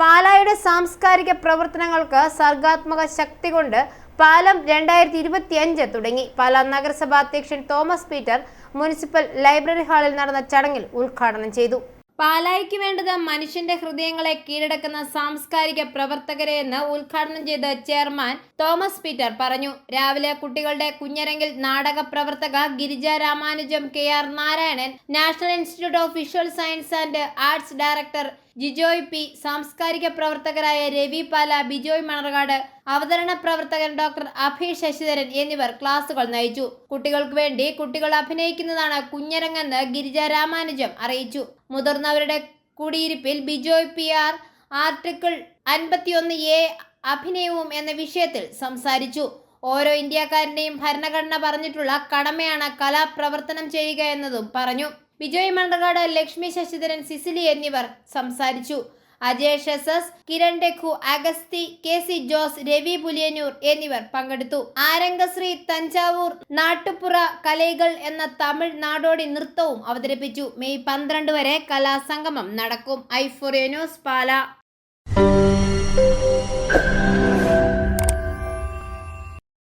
പാലായുടെ സാംസ്കാരിക പ്രവർത്തനങ്ങൾക്ക് സർഗാത്മക ശക്തി കൊണ്ട് പാലം രണ്ടായിരത്തി ഇരുപത്തിയഞ്ച് തുടങ്ങി. പാലാ നഗരസഭാ അധ്യക്ഷൻ തോമസ് പീറ്റർ മുനിസിപ്പൽ ലൈബ്രറി ഹാളിൽ നടന്ന ചടങ്ങിൽ ഉദ്ഘാടനം ചെയ്തു. പാലായിക്ക് വേണ്ടത് മനുഷ്യന്റെ ഹൃദയങ്ങളെ കീഴടക്കുന്ന സാംസ്കാരിക പ്രവർത്തകരെ എന്ന് ഉദ്ഘാടനം ചെയ്ത ചെയർമാൻ തോമസ് പീറ്റർ പറഞ്ഞു. രാവിലെ കുട്ടികളുടെ കുഞ്ഞരങ്ങിൽ നാടക പ്രവർത്തക Girija Ramanujam K R Narayanan national institute of visual science and arts director Jijoy P സാംസ്കാരിക പ്രവർത്തകരായ രവി പാല ബിജോയ് മണർകാട് അവതരണ പ്രവർത്തകൻ ഡോക്ടർ അഭി ശശിധരൻ എന്നിവർ ക്ലാസുകൾ നയിച്ചു. കുട്ടികൾക്ക് വേണ്ടി കുട്ടികൾ അഭിനയിക്കുന്നതാണ് കുഞ്ഞരങ്ങെന്ന് ഗിരിജ രാമാനുജം അറിയിച്ചു. മുതിർന്നവരുടെ കുടിയിരിപ്പിൽ ബിജോയ് പി ആർ ആർട്ടിക്കിൾ അൻപത്തിയൊന്ന് എ അഭിനയവും എന്ന വിഷയത്തിൽ സംസാരിച്ചു. ഓരോ ഇന്ത്യക്കാരന്റെയും ഭരണഘടന പറഞ്ഞിട്ടുള്ള കടമയാണ് കലാപ്രവർത്തനം ചെയ്യുക എന്നതും പറഞ്ഞു. ബിജോയ് മണ്ടകാട് ലക്ഷ്മി ശശിധരൻ സിസിലി എന്നിവർ സംസാരിച്ചു. S S Kiran Raghu Agasthi K C Jose Ravi Puliyannoor എന്നിവർ പങ്കെടുത്തു. ആരംഗശ്രീ തഞ്ചാവൂർ നാട്ടുപുറ കലൈകൾ എന്ന തമിഴ് നാടോടി നൃത്തവും അവതരിപ്പിച്ചു. മെയ് പന്ത്രണ്ട് വരെ കലാസംഗമം നടക്കും. ഐഫോറിയ ന്യൂസ് പാല.